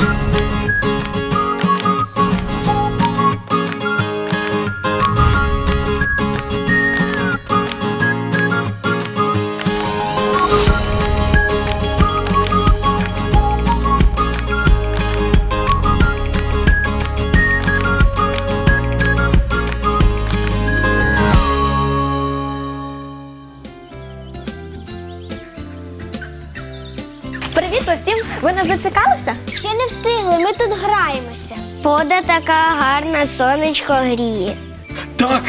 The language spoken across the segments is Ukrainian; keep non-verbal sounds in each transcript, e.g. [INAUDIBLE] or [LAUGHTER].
Привіт не ми тут граємося. Пода така гарна, сонечко гріє. Так,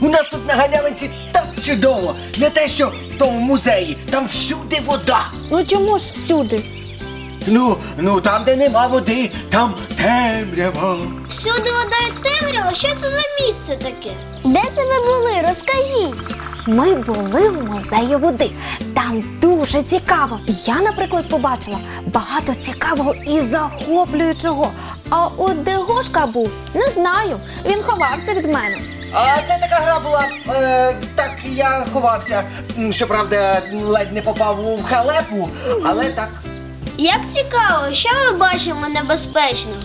у нас тут на галявинці так чудово. Не те, що в тому музеї, там всюди вода. Ну чому ж всюди? Ну, ну там, де нема води, там темрява. Всюди вода і темрява. Що це за місце таке? Де це ви були? Розкажіть. Ми були в музеї води. Там дуже цікаво. Я, наприклад, побачила багато цікавого і захоплюючого. А от де Гошка був, не знаю. Він ховався від мене. А це така гра була. Е, так я ховався. Щоправда, ледь не попав у халепу, але так. Як цікаво, що ми бачимо небезпечного?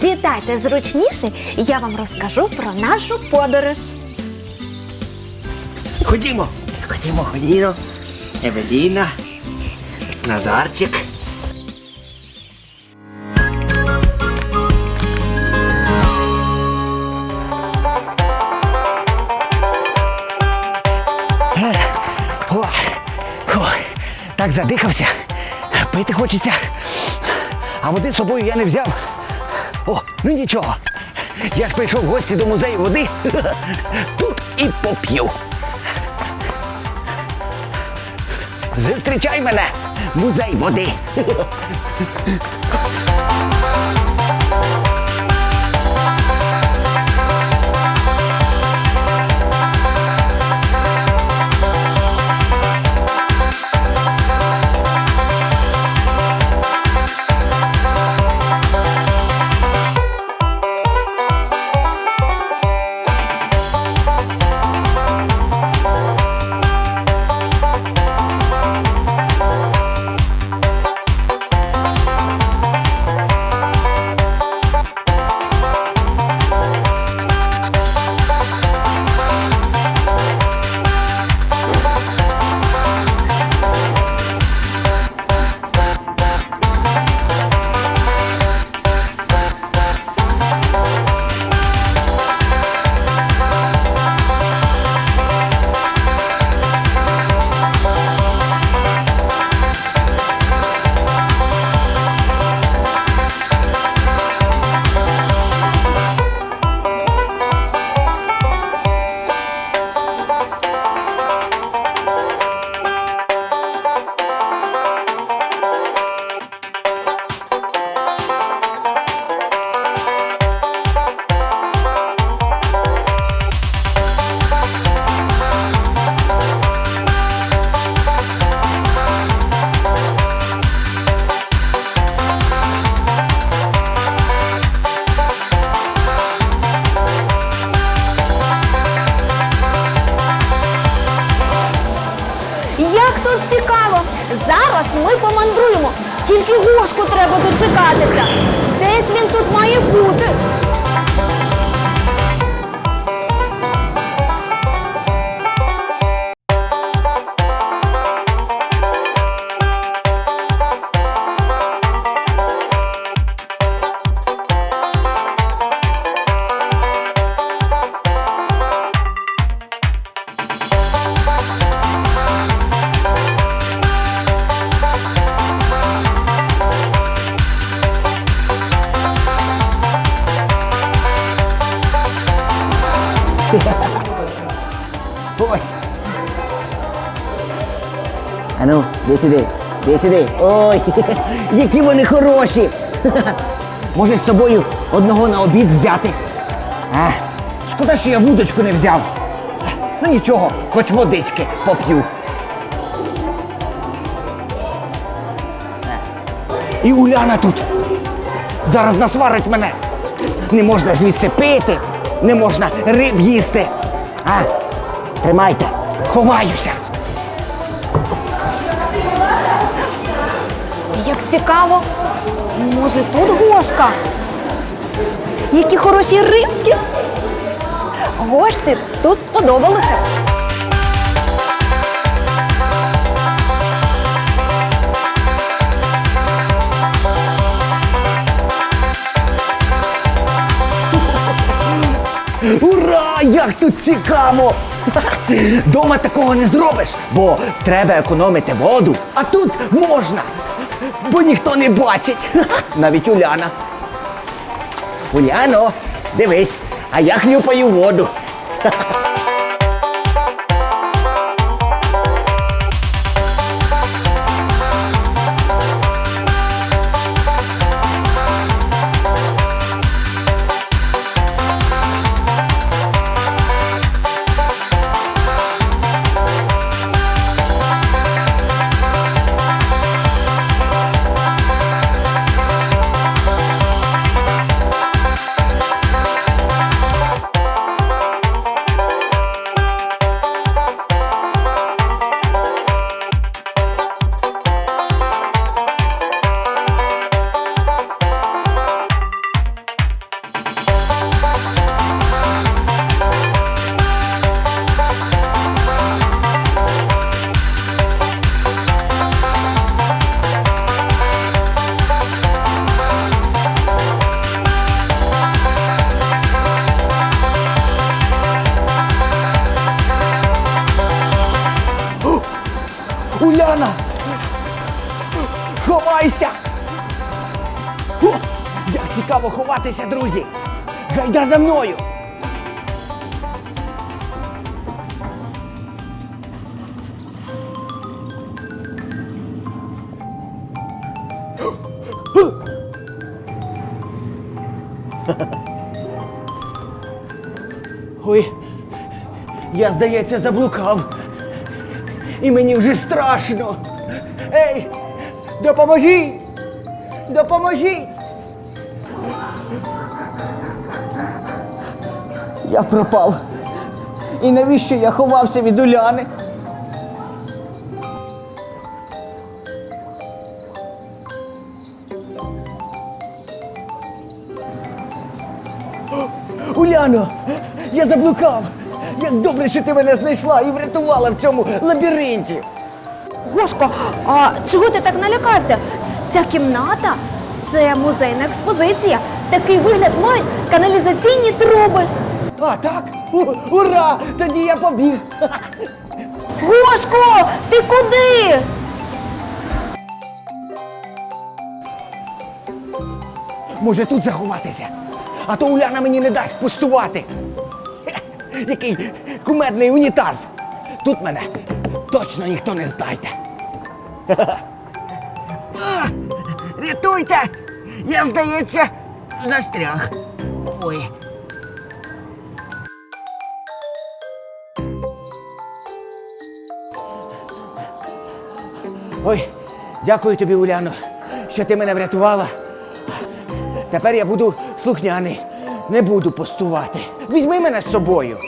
Сідайте зручніше, і я вам розкажу про нашу подорож. Ходімо, ходімо, ходімо. Евеліна, Назарчик. О, о, так задихався. Пити хочеться. А води з собою я не взяв. О, ну нічого. Я ж прийшов в гості до музею води. [LAUGHS] Тут і поп'ю. Зустрічай мене, музей води. Зараз ми помандруємо. Тільки Гошку треба дочекатися. Десь він тут має бути. Ану, де сюди, де сюди. Ой, [LAUGHS] які вони хороші. [LAUGHS] Може з собою одного на обід взяти. А, шкода, що я вудочку не взяв. Ну нічого, хоч водички поп'ю. І Уляна тут. Зараз насварить мене. Не можна звідси пити, не можна риб їсти. А, тримайте, ховаюся. Цікаво. Може, тут Гошка? Які хороші рибки. Гошці тут сподобалося. Ура! Як тут цікаво! Дома такого не зробиш, бо треба економити воду. А тут можна, бо ніхто не бачить. [LAUGHS] Навіть Уляна. Уляно, дивись, а я хлюпаю воду. [LAUGHS] Уляна! Ховайся! О, як цікаво ховатися, друзі! Гайда за мною! Ой, я, здається, заблукав. І мені вже страшно. Ей, допоможіть! Допоможіть! Я пропав. І навіщо я ховався від Уляни? Уляно, я заблукав. Як добре, що ти мене знайшла і врятувала в цьому лабіринті. Гошко, а чого ти так налякався? Ця кімната це музейна експозиція. Такий вигляд мають каналізаційні труби. А, так? У- Ура! Тоді я побіг. Гошко, ти куди? Може тут заховатися? А то Уляна мені не дасть пустувати. Який кумедний унітаз. Тут мене точно ніхто не знайде. [LAUGHS] Рятуйте! Я, здається, застряг. Ой. Ой, дякую тобі, Уляно, що ти мене врятувала. Тепер я буду слухняний, не буду постувати. Візьми мене з собою.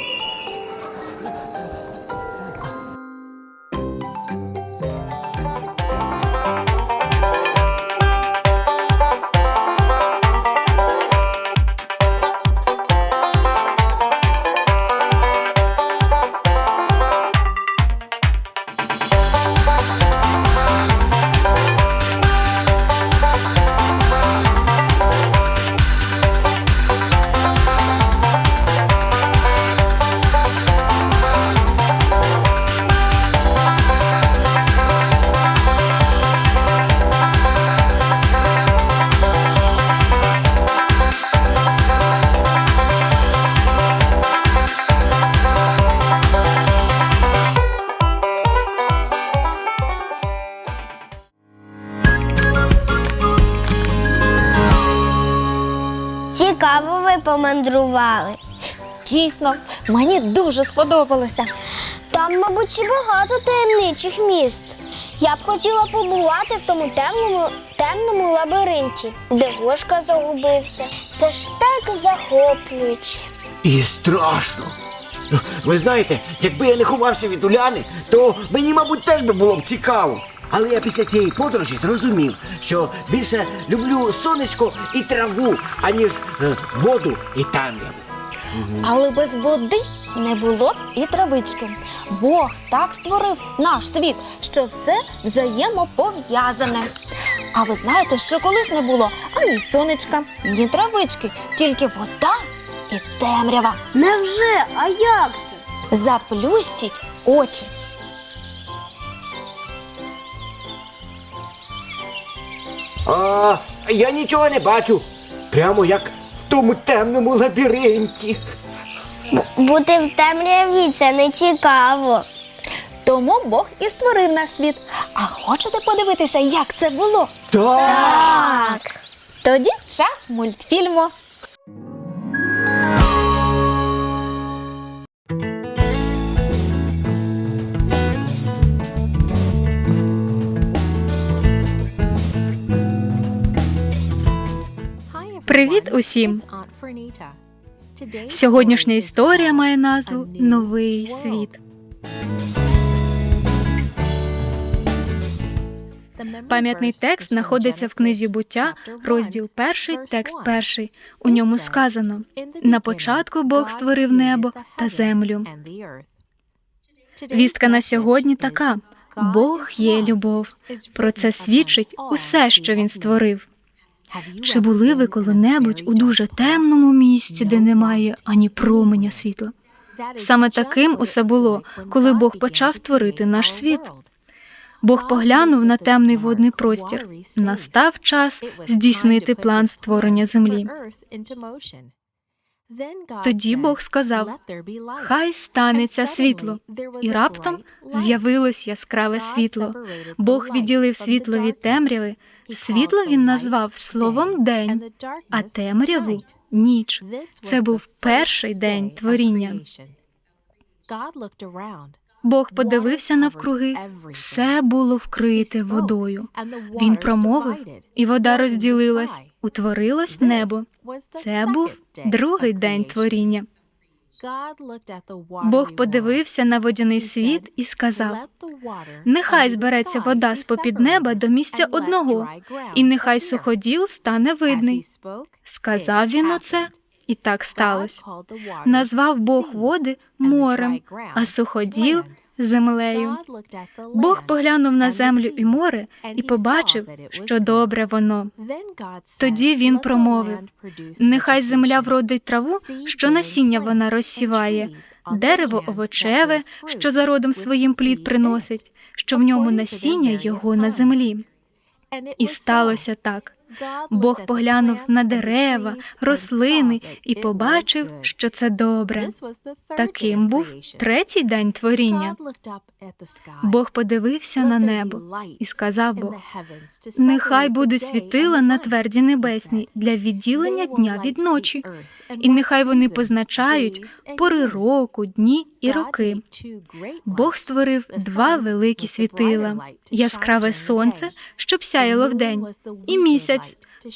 Дійсно, мені дуже сподобалося. Там, мабуть, ще багато таємничих міст. Я б хотіла побувати в тому темному, темному лабіринті, де Гошка загубився. Це ж так захоплююче. І страшно. Ви знаєте, якби я не ховався від Уляни, то мені, мабуть, теж би було б цікаво. Але я після цієї подорожі зрозумів, що більше люблю сонечко і траву, аніж е, воду і темряву. Але без води не було б і травички. Бог так створив наш світ, що все взаємопов'язане. А ви знаєте, що колись не було ані сонечка, ні травички, тільки вода і темрява. Невже? А як це? Заплющіть очі. А я нічого не бачу. Прямо як тому темному лабіринті. Бути в темряві це не цікаво. Тому Бог і створив наш світ. А хочете подивитися, як це було? Так. Так. Тоді час мультфільму. Привіт усім! Сьогоднішня історія має назву Новий світ. Пам'ятний текст знаходиться в книзі буття, розділ перший, текст перший. У ньому сказано: на початку Бог створив небо та землю. Вістка на сьогодні така: Бог є любов. Про це свідчить усе, що він створив. Чи були ви коли-небудь у дуже темному місці, де немає ані променя світла? Саме таким усе було, коли Бог почав творити наш світ. Бог поглянув на темний водний простір. Настав час здійснити план створення землі. Тоді Бог сказав: Хай станеться світло, і раптом з'явилось яскраве світло. Бог відділив світло від темряви. Світло він назвав словом день, а темряву ніч. Це був перший день творіння. Бог подивився навкруги, все було вкрите водою. Він промовив, і вода розділилась, утворилось небо. Це був другий день творіння. Бог подивився на водяний світ і сказав: Нехай збереться вода з попід неба до місця одного, і нехай суходіл стане видний. Сказав він оце, і так сталося. Назвав Бог води морем, а суходіл землею. Бог поглянув на землю і море і побачив, що добре воно. Тоді він промовив: Нехай земля вродить траву, що насіння вона розсіває, дерево овочеве, що за родом своїм плід приносить, що в ньому насіння його на землі. І сталося так. Бог поглянув на дерева, рослини і побачив, що це добре. Таким був третій день творіння. Бог подивився на небо і сказав Бог: Нехай буде світила на тверді небесні для відділення дня від ночі, і нехай вони позначають пори року, дні і роки. Бог створив два великі світила: яскраве сонце, щоб сяяло вдень, і місяць,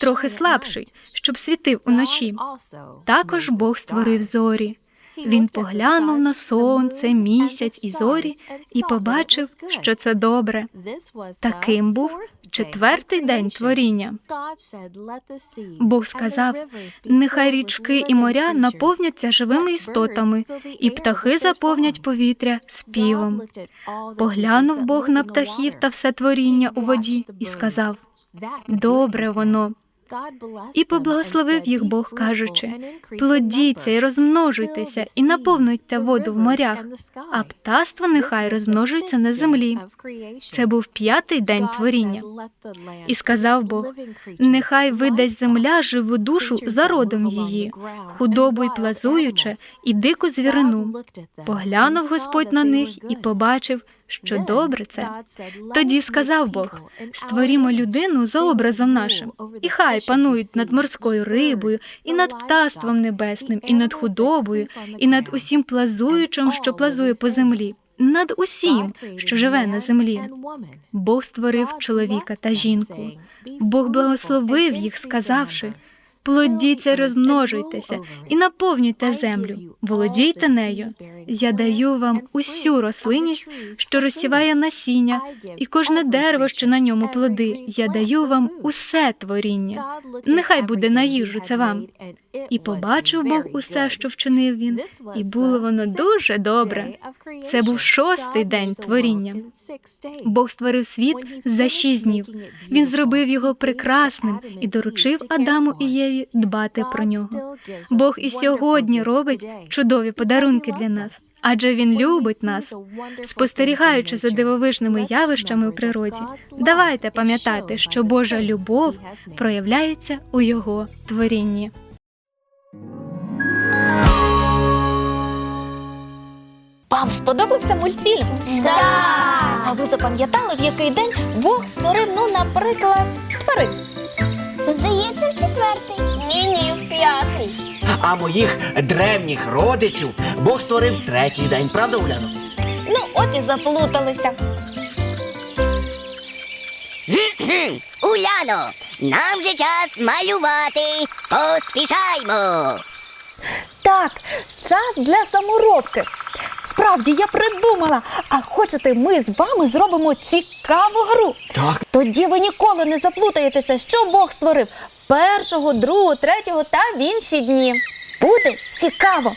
трохи слабший, щоб світив уночі. Також Бог створив зорі. Він поглянув на сонце, місяць і зорі і побачив, що це добре. Таким був четвертий день творіння. Бог сказав: нехай річки і моря наповняться живими істотами, і птахи заповнять повітря співом. Поглянув Бог на птахів та все творіння у воді і сказав: Добре воно. І поблагословив їх Бог, кажучи: плодіться і розмножуйтеся, і наповнюйте воду в морях, а птаство нехай розмножується на землі. Це був п'ятий день творіння. І сказав Бог: нехай видасть земля живу душу за родом її, худобу й плазуюче, і дику звірину. Поглянув Господь на них і побачив, що добре це. Тоді сказав Бог: створімо людину за образом нашим, і хай панують над морською рибою, і над птаством небесним, і над худобою, і над усім плазуючим, що плазує по землі, над усім, що живе на землі. Бог створив чоловіка та жінку. Бог благословив їх, сказавши: Плодіться, розмножуйтеся і наповнюйте землю, володійте нею. Я даю вам усю рослинність, що розсіває насіння, і кожне дерево, що на ньому плоди. Я даю вам усе творіння. Нехай буде на їжу це вам. І побачив Бог усе, що вчинив він, і було воно дуже добре. Це був шостий день творіння. Бог створив світ за шість днів. Він зробив його прекрасним і доручив Адаму і Єві дбати про нього. Бог і сьогодні робить чудові подарунки для нас, адже він любить нас. Спостерігаючи за дивовижними явищами у природі, давайте пам'ятати, що Божа любов проявляється у його творінні. Вам сподобався мультфільм? Так! А ви запам'ятали, в який день Бог створив, ну, наприклад, тварин? Здається, в четвертий. Ні-ні, в п'ятий. А моїх древніх родичів Бог створив третій день, правда, Уляно? Ну, от і заплуталися. [CLEARS THROAT] Уляно, нам же час малювати. Поспішаймо. Так, час для саморобки. Справді, я придумала. А хочете, ми з вами зробимо цікаву гру. Так. Тоді ви ніколи не заплутаєтеся, що Бог створив першого, другого, третього та в інші дні. Буде цікаво.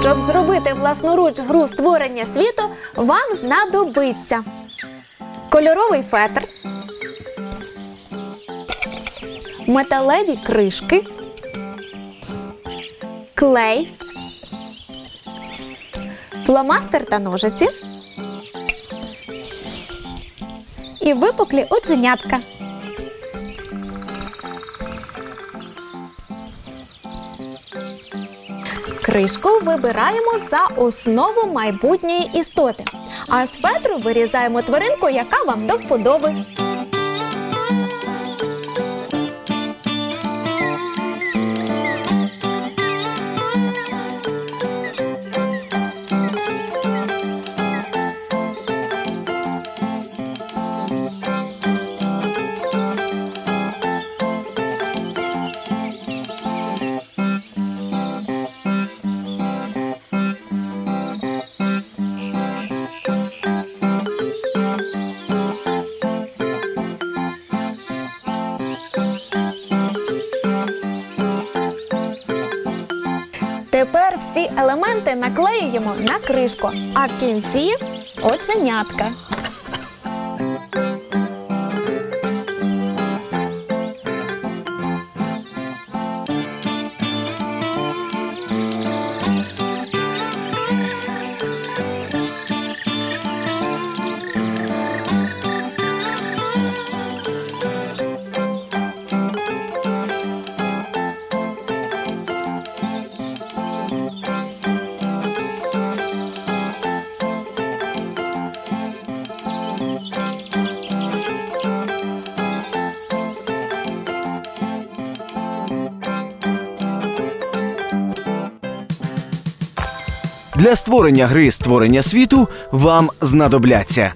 Щоб зробити власноруч гру створення світу, вам знадобиться кольоровий фетр, металеві кришки, клей, фломастер та ножиці і випуклі оченятка. Кришку вибираємо за основу майбутньої істоти, а з фетру вирізаємо тваринку, яка вам до вподоби. Елементи наклеюємо на кришку, а в кінці оченятка. Для створення гри створення світу вам знадобляться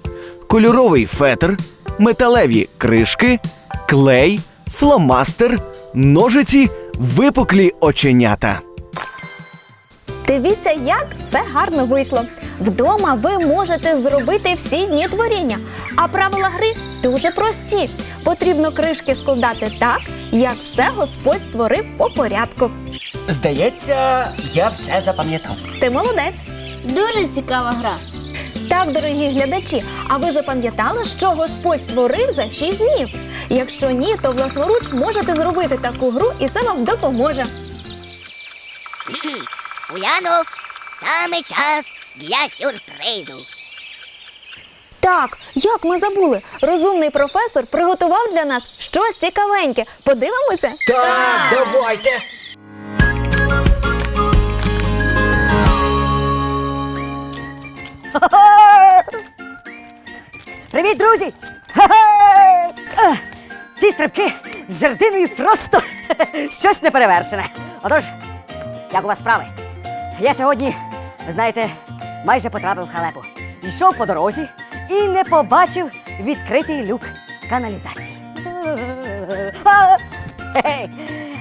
кольоровий фетр, металеві кришки, клей, фломастер, ножиці, випуклі оченята. Дивіться, як все гарно вийшло. Вдома ви можете зробити всі дні творіння. А правила гри дуже прості. Потрібно кришки складати так, як все Господь створив по порядку. Здається, я все запам'ятав. Ти молодець. Дуже цікава гра. Так, дорогі глядачі, а ви запам'ятали, що Господь створив за 6 днів? Якщо ні, то власноруч можете зробити таку гру, і це вам допоможе. [CLEARS THROAT] Уляно, саме час для сюрпризу. Так, як ми забули, розумний професор приготував для нас щось цікавеньке. Подивимося? Так, давайте. Привіт, друзі! Ці стрибки з жердиною просто щось неперевершене. Отож, як у вас справи? Я сьогодні, знаєте, майже потрапив в халепу. Йшов по дорозі і не побачив відкритий люк каналізації.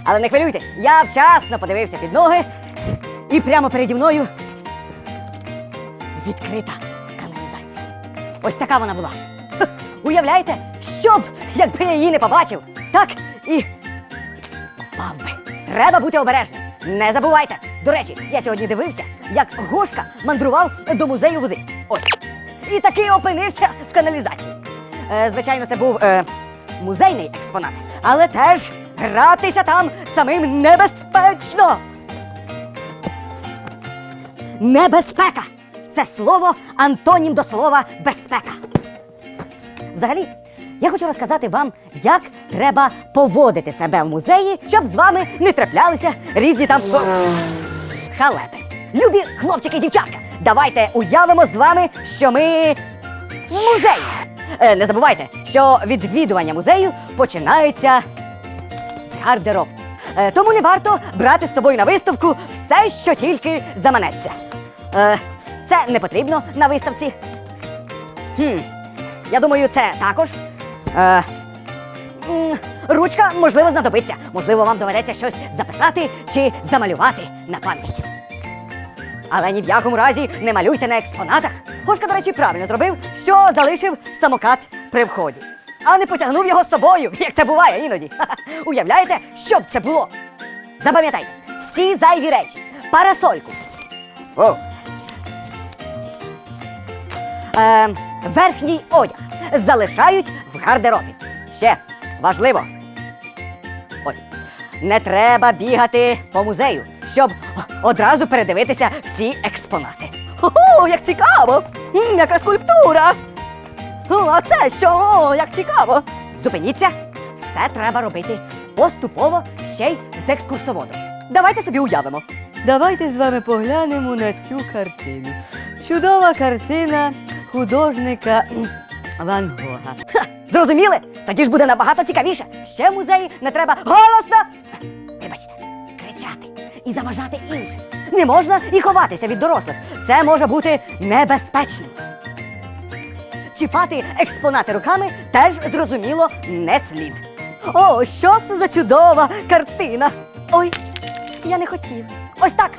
Але не хвилюйтесь, я вчасно подивився під ноги, і прямо переді мною відкрита каналізація. Ось така вона була. Уявляєте, що б, якби я її не побачив, так і впав би. Треба бути обережним. Не забувайте. До речі, я сьогодні дивився, як Гошка мандрував до музею води. Ось. І таки опинився в каналізації. Е, звичайно, це був е, музейний експонат, але теж гратися там самим небезпечно. Небезпека. Це слово антонім до слова безпека. Взагалі, я хочу розказати вам, як треба поводити себе в музеї, щоб з вами не траплялися різні там халепи. Любі хлопчики і дівчатка, давайте уявимо з вами, що ми в музеї. Е, не забувайте, що відвідування музею починається з гардеробу. Е, тому не варто брати з собою на виставку все, що тільки заманеться. Це не потрібно на виставці. Хм, я думаю, це також. Е, ручка, можливо, знадобиться. Можливо, вам доведеться щось записати чи замалювати на пам'ять. Але ні в якому разі не малюйте на експонатах. Гошка, до речі, правильно зробив, що залишив самокат при вході. А не потягнув його з собою, [LAUGHS] як це буває іноді. [LAUGHS] Уявляєте, що б це було? Запам'ятайте, всі зайві речі, парасольку. О. Е, верхній одяг залишають в гардеробі. Ще важливо. Ось. Не треба бігати по музею, щоб одразу передивитися всі експонати. Ого, як цікаво! М, яка скульптура! А це що? О, як цікаво! Зупиніться! Все треба робити поступово ще й з екскурсоводом. Давайте собі уявимо. Давайте з вами поглянемо на цю картину. Чудова картина художника Ван Гога. Ха, зрозуміли? Тоді ж буде набагато цікавіше. Ще в музеї не треба голосно. Вибачте, кричати і заважати іншим. Не можна і ховатися від дорослих. Це може бути небезпечним. Чіпати експонати руками теж зрозуміло не слід. О, що це за чудова картина! Ой, я не хотів. Ось так.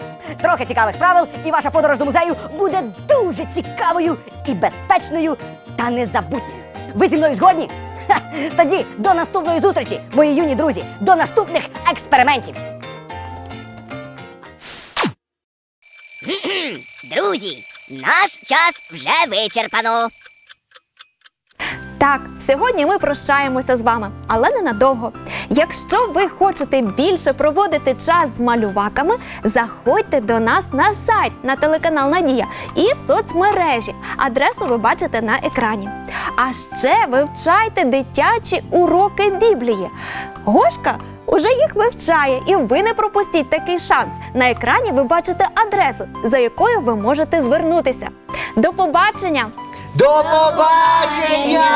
Трохи цікавих правил, і ваша подорож до музею буде дуже цікавою і безпечною та незабутньою. Ви зі мною згодні? Ха, тоді до наступної зустрічі, мої юні друзі, до наступних експериментів. Друзі, наш час вже вичерпано. Так, сьогодні ми прощаємося з вами, але ненадовго. Якщо ви хочете більше проводити час з малюваками, заходьте до нас на сайт на телеканал Надія і в соцмережі. Адресу ви бачите на екрані. А ще вивчайте дитячі уроки Біблії. Гошка уже їх вивчає, і ви не пропустіть такий шанс. На екрані ви бачите адресу, за якою ви можете звернутися. До побачення! До побачення!